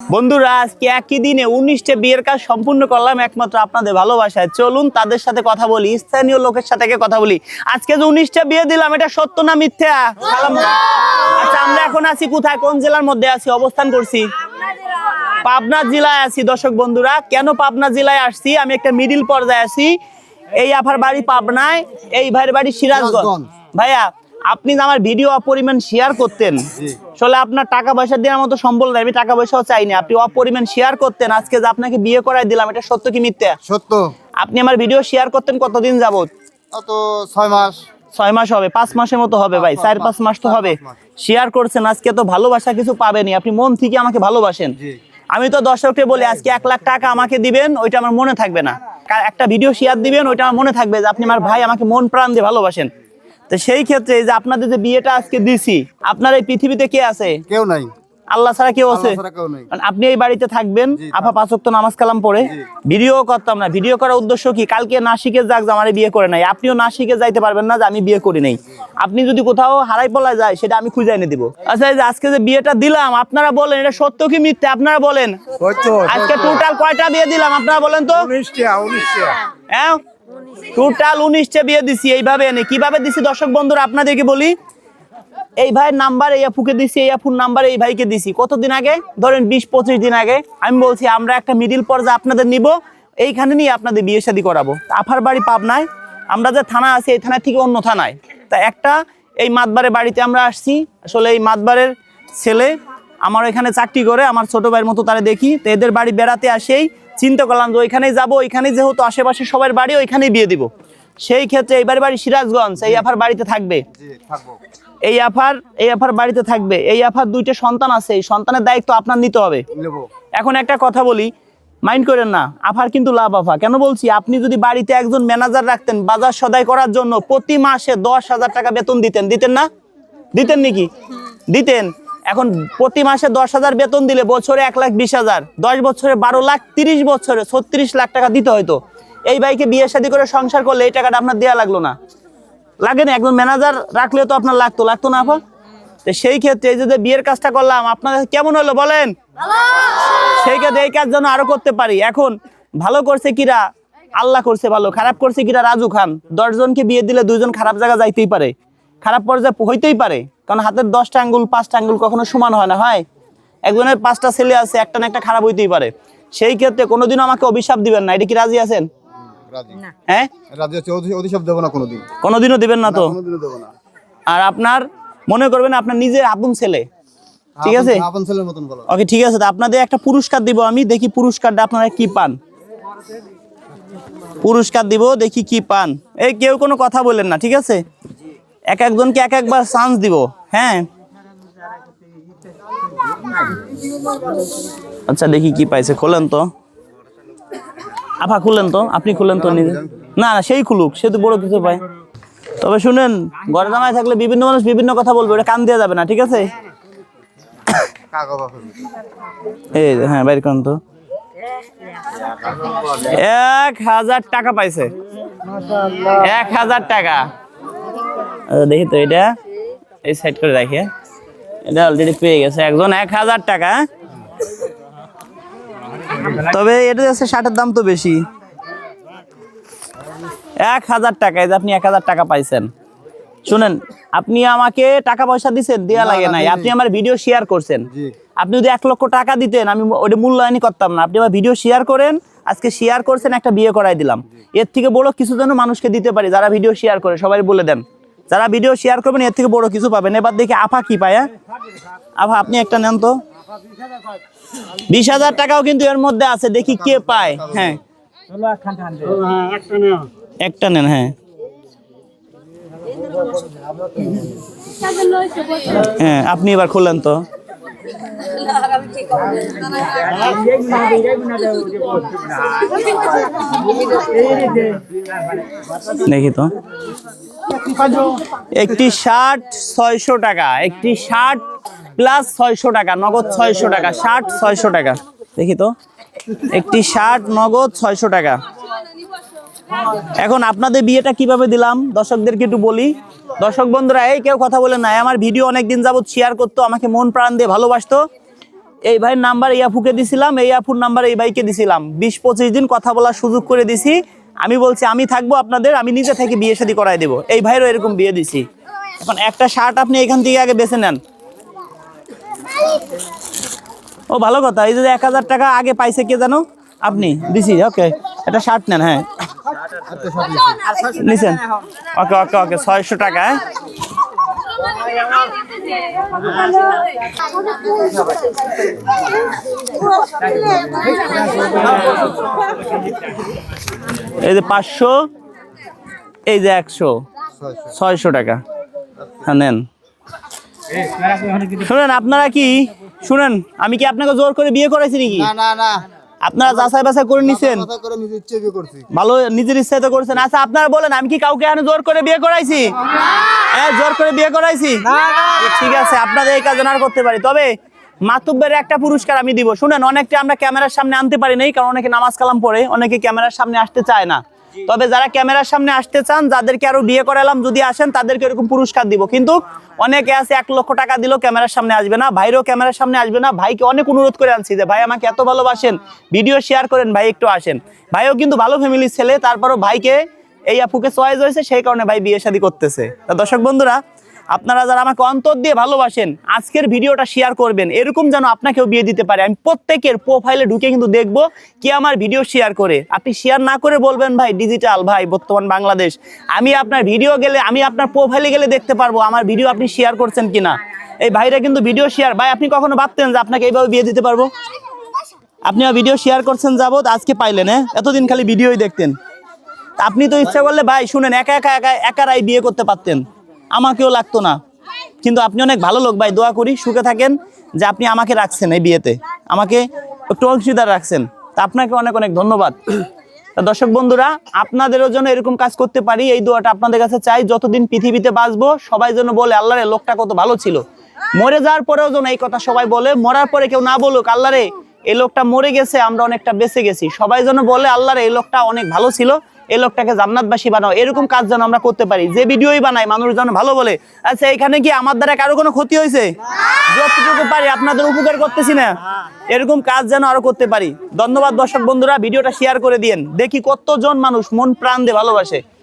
বন্ধুরা আজকে একই দিনে উনিশটা বিয়ের কাজ সম্পূর্ণ করলাম একমাত্র আপনাদের ভালোবাসায়। চলুন তাদের সাথে কথা বলি স্থানীয় লোকের সাথে কথা বলি। আজকে যে উনিশটা বিয়ে দিলাম এটা সত্য না মিথ্যা? আচ্ছা আমরা এখন আছি কোথায়? কোন জেলার মধ্যে আছি? অবস্থান করছি। পাবনা জেলায় আছি। দর্শক বন্ধুরা কেন পাবনা জেলায় আসছি? আমি একটা মিডিল পর্যায়ে আছি। এই আফার বাড়ি পাবনায় এই ভাইয়ের বাড়ি সিরাজগঞ্জ। সিরাজগঞ্জ। ভাইয়া আপনি যে আমার ভিডিও অপরিমাণ শেয়ার করতেন আসলে আপনার টাকা পয়সা দেওয়ার মতো সম্বল নাই আমি টাকা পয়সাও চাই না আপনি অপরিমাণ শেয়ার করতেন আজকে যে আপনাকে বিয়ে করাই দিলাম এটা সত্য কি মিথ্যা? সত্য। আপনি আমার ভিডিও শেয়ার করতেন কতদিন যাবত অত ছয় মাস। ছয় মাস হবে পাঁচ মাসের মতো হবে ভাই চার পাঁচ মাস তো হবে। শেয়ার করছেন আজকে তো ভালোবাসা কিছু পাবেনি আপনি মন থেকে আমাকে ভালোবাসেন। আমি তো দর্শককে বলি আজকে এক লাখ টাকা আমাকে দিবেন ওইটা আমার মনে থাকবে না। একটা ভিডিও শেয়ার দিবেন ওইটা আমার মনে থাকবে যে আপনি আমার ভাই আমাকে মন প্রাণ দিয়ে ভালোবাসেন। তো সেই ক্ষেত্রে যে আপনাদের যে বিয়েটা আজকে দিছি আপনার এই পৃথিবীতে কে আছে? কেউ নাই। আল্লাহ ছাড়া কেউ আছে? আপনি এই বাড়িতে থাকবেন আপা পাঁচক তো নামাজ কালাম পড়ে। ভিডিও করতাম না। ভিডিও করার উদ্দেশ্য কি? কালকে না শিখে যাক যে আমার বিয়ে করে নাই। আপনিও না শিখে যাইতে পারবেন না যে আমি বিয়ে করি নাই। আপনি যদি কোথাও হারাই পলা যায় সেটা আমি খুঁজে এনে দিব। আচ্ছা এই যে আজকে যে বিয়েটা দিলাম আপনারা বলেন এটা সত্য কি মিথ্যা? আপনারা বলেন। আজকে টোটাল কয়টা বিয়ে দিলাম? আপনারা বলেন তো। হ্যাঁ? টোটাল উনিশটা বিয়ে দিছি, এইভাবে এনে। কীভাবে দিছি দর্শক বন্ধুরা, আপনাদেরকে বলি? এই ভাইয়ের নাম্বার, এই আপুকে দিছি, এই আপুর নাম্বার, এই ভাইকে দিছি। কতদিন আগে? ধরেন বিশ, পঁচিশ দিন আগে। আমি বলছি, আমরা একটা মিডিল পর্যায়ে আপনাদের নিব, এইখানে নিয়ে আপনাদের বিয়ে শাদী করাবো। আফার বাড়ি পাবনায়। আমরা যে থানা আছি, এই থানা থেকে অন্য থানায়। তা একটা, এই মাতবারের বাড়িতে আমরা আসছি। আসলে এই মাতবারের ছেলে আমার এখানে চাকরি করে, আমার ছোট ভাইয়ের মতো তারা দেখি। তো এদের বাড়ি বেড়াতে আসেই চিন্তা করলাম যে ওইখানেই যাব ওইখানেই যেহেতু আশেপাশে সবার বাড়ি ওইখানেই বিয়ে দিব। সেই ক্ষেত্রে এইবার বাড়ি সিরাজগঞ্জ এই আফার বাড়িতে থাকবে। এই আফার এই আফার বাড়িতে থাকবে। এই আফার দুইটা সন্তান আছে এই সন্তানের দায়িত্ব আপনার নিতে হবে। এখন একটা কথা বলি মাইন্ড করেন না আফার কিন্তু লাভ আফা। কেন বলছি? আপনি যদি বাড়িতে একজন ম্যানেজার রাখতেন বাজার সদাই করার জন্য প্রতি মাসে দশ হাজার টাকা বেতন দিতেন। দিতেন না? দিতেন নাকি? দিতেন। এখন প্রতি মাসে দশ হাজার বেতন দিলে বছরে এক লাখ বিশ হাজার, দশ বছরে বারো লাখ তিরিশ বছরে ছত্রিশ লাখ টাকা দিতে হয়তো এই বাইকে বিয়ে শাদী করে সংসার করলে এই টাকাটা আপনার দেওয়া লাগল না। লাগে না, একজন ম্যানেজার রাখলে তো আপনার লাগতো লাগতো না আপা? তো সেই ক্ষেত্রে এই যে বিয়ের কাজটা করলাম আপনাদের কেমন হলো বলেন? সেই ক্ষেত্রে এই কাজ যেন আরও করতে পারি। এখন ভালো করছে কিরা? আল্লাহ করছে ভালো, খারাপ করছে কিরা? রাজু খান। দশজনকে বিয়ে দিলে দুইজন খারাপ জায়গা যাইতেই পারে। খারাপ পর্যায়ে হইতেই পারে। কারণ হাতের দশটা আঙ্গুল পাঁচটা আঙ্গুল কখনো সমান হয় না হয়? একজনের পাঁচটা ছেলে আছে একটা না একটা খারাপ হইতেই পারে। সেই ক্ষেত্রে কোনোদিনও আমাকে অভিশাপ দিবেন না। এটা কি রাজি আছেন? হ্যাঁ? রাজি আছে অধি- অধিশাপ না কোনোদিন। কোনোদিনও দিবেন না তো? কোনোদিনও না। আর আপনার মনে করবেন আপনার নিজের আপন ছেলে। ঠিক আছে? আপন- আপন ছেলের মতন বলো। ওকে ঠিক আছে। আপনাদের একটা পুরস্কার দিব আমি দেখি পুরস্কারটা আপনারা কি পান। পুরস্কার দিব দেখি কি পান। এই কেউ কোনো কথা বলেন না ঠিক আছে? এক একজনকে এক একবার চান্স দিব হ্যাঁ। আচ্ছা দেখি কি পাইছে। খোলেন তো। আপা খুলেন তো? আপনি খুলেন তো নিজে? না না, সেই খুলুক, সে তো বড় কিছু পায়। তবে শুনেন, ঘরে জামাই থাকলে বিভিন্ন মানুষ বিভিন্ন কথা বলবে, ওটা কান দেওয়া যাবে না, ঠিক আছে? এই হ্যাঁ বাইর করুন তো। এক হাজার টাকা পাইছে। এক হাজার টাকা। দেখি তো এটা। এই সাইড করে রাখি হ্যাঁ। এটা অলরেডি পেয়ে গেছে। একজন এক হাজার টাকা? তবে এটা হচ্ছে শার্টের দাম তো বেশি। এক হাজার টাকা এই যে আপনি এক হাজার টাকা পাইছেন। শুনেন আপনি আমাকে টাকা পয়সা দিচ্ছেন দেওয়া লাগে নাই। আপনি আমার ভিডিও শেয়ার করছেন। আপনি যদি এক লক্ষ টাকা দিতেন আমি ওটা মূল্যায়নই করতাম না। আপনি আমার ভিডিও শেয়ার করেন আজকে শেয়ার করছেন একটা বিয়ে করাই দিলাম। এর থেকে বড় কিছু যেন মানুষকে দিতে পারি যারা ভিডিও শেয়ার করে সবাই বলে দেন। যারা ভিডিও শেয়ার করবেন, এর থেকে বড় কিছু পাবেন। এবার দেখি আফা কি পায় হ্যাঁ? আফা, আপনি একটা নেন তো। বিশ হাজার টাকাও কিন্তু এর মধ্যে আছে, দেখি কে পায় হ্যাঁ। একটা নেন হ্যাঁ। হ্যাঁ আপনি এবার খুললেন তো। দেখি তো। একটি শার্ট ছয়শো টাকা, একটি শার্ট প্লাস ছয়শো টাকা, নগদ ছয়শো টাকা, শার্ট ছয়শো টাকা। দেখি তো। একটি শার্ট, নগদ ছয়শো টাকা। এখন আপনাদের বিয়েটা কীভাবে দিলাম? দর্শকদেরকে একটু বলি। দর্শক বন্ধুরা, এই কেউ কথা বলে নাই। আমার ভিডিও অনেকদিন যাবত শেয়ার করতো, আমাকে মন প্রাণ দিয়ে ভালোবাসতো। এই ভাইয়ের নাম্বার এই আপুকে দিছিলাম, এই আপুর নাম্বার এই ভাইকে দিছিলাম। বিশ পঁচিশ দিন কথা বলার সুযোগ করে দিছি। আমি বলছি, আমি থাকব আপনাদের, আমি নিজে থেকে বিয়ে শাদী করাই দেবো। এই ভাইয়েরও এরকম বিয়ে দিছি। এখন একটা শার্ট আপনি এখান থেকে আগে বেছে নেন। ও, ভালো কথা। এই যে এক হাজার টাকা আগে পাইছে কে জানো? আপনি, দিছি ওকে একটা শার্ট নেন হ্যাঁ। নিছেন? ওকে ওকে ওকে, ছয়শো টাকা হ্যাঁ? এই যে পাঁচশো, এই যে একশো, ছয়শো টাকা। হ্যাঁ নেন। শুনেন, আপনারা কি, শুনেন, আমি কি আপনাকে জোর করে বিয়ে করাইছি নাকি? না না না। আপনারা যাচাই বাছাই করে নিছেন? ভালো নিজের ইচ্ছায় তো করছেন। আচ্ছা আপনারা বলেন আমি কি কাউকে এখানে জোর করে বিয়ে করাইছি? হ্যাঁ জোর করে বিয়ে করাইছি? ঠিক আছে আপনাদের এই কাজ আর করতে পারি। তবে মাতুব্বের একটা পুরস্কার আমি দিব। শুনেন অনেকটা আমরা ক্যামেরার সামনে আনতে পারি নাই কারণ অনেকে নামাজ কালাম পড়ে অনেকে ক্যামেরার সামনে আসতে চায় না। তবে যারা ক্যামেরার সামনে আসতে চান যাদেরকে আরও বিয়ে করালাম যদি আসেন তাদেরকে এরকম পুরস্কার দিব। কিন্তু অনেকে আছে এক লক্ষ টাকা দিল ক্যামেরার সামনে আসবে না, ভাইরও ক্যামেরার সামনে আসবে না। ভাইকে অনেক অনুরোধ করে আনছি যে, ভাই, আমাকে এত ভালোবাসেন, ভিডিও শেয়ার করেন, ভাই, একটু আসেন। ভাইও কিন্তু ভালো ফ্যামিলির ছেলে, তারপরও ভাইকে এই আপুকে চয়েস হয়েছে, সেই কারণে ভাই বিয়ে শাদি করতেছে। তা দর্শক বন্ধুরা আপনারা যারা আমাকে অন্তর দিয়ে ভালোবাসেন, আজকের ভিডিওটা শেয়ার করবেন। এরকম যেন আপনাকেও বিয়ে দিতে পারে। আমি প্রত্যেকের প্রোফাইলে ঢুকে কিন্তু দেখব কি আমার ভিডিও শেয়ার করে। আপনি শেয়ার না করে বলবেন, ভাই ডিজিটাল ভাই, বর্তমান বাংলাদেশ। আমি আপনার ভিডিও গেলে, আমি আপনার প্রোফাইলে গেলে দেখতে পারব আমার ভিডিও আপনি শেয়ার করছেন কিনা। এই ভাইরা কিন্তু ভিডিও শেয়ার ভাই, আপনি কখনো ভাবতেন যে আপনাকে এইভাবে বিয়ে দিতে পারব? আপনি ভিডিও শেয়ার করছেন যাবত আজকে পাইলেন হ্যাঁ? এতদিন খালি ভিডিওই দেখতেন। আপনি তো ইচ্ছা করলে, ভাই, শুনেন, একা একা একা, একারাই বিয়ে করতে পারতেন। আমাকেও লাগতো না। কিন্তু আপনি অনেক ভালো লোক ভাই, দোয়া করি, সুখে থাকেন যে আপনি আমাকে রাখছেন এই বিয়েতে। আমাকে একটু অংশীদার রাখছেন। তা আপনাকে অনেক অনেক ধন্যবাদ। তা দর্শক বন্ধুরা, আপনাদেরও জন্য এরকম কাজ করতে পারি, এই দোয়াটা আপনাদের কাছে চাই। যতদিন পৃথিবীতে বাঁচবো, সবাই যেন বলে, আল্লাহরে, লোকটা কত ভালো ছিল। মরে যাওয়ার পরেও যেন এই কথা সবাই বলে, মরার পরে কেউ না বলুক, আল্লাহরে, এই লোকটা মরে গেছে, আমরা অনেকটা বেঁচে গেছি। সবাই যেন বলে, আল্লাহরে, এই লোকটা অনেক ভালো ছিল। এই লোকটাকে জান্নাতবাসী বানাও, এরকম কাজ যেন আমরা করতে পারি। যে ভিডিওই বানাই মানুষ যেন ভালো বলে আচ্ছা এখানে কি আমার দ্বারা কারও কোনো ক্ষতি হয়েছে? যতটুকু পারি, আপনাদের উপকার করতেছি না। এরকম কাজ যেন আরও করতে পারি। ধন্যবাদ দর্শক বন্ধুরা, ভিডিওটা শেয়ার করে দিয়েন। দেখি কতজন মানুষ মন প্রাণ দিয়ে ভালোবাসে।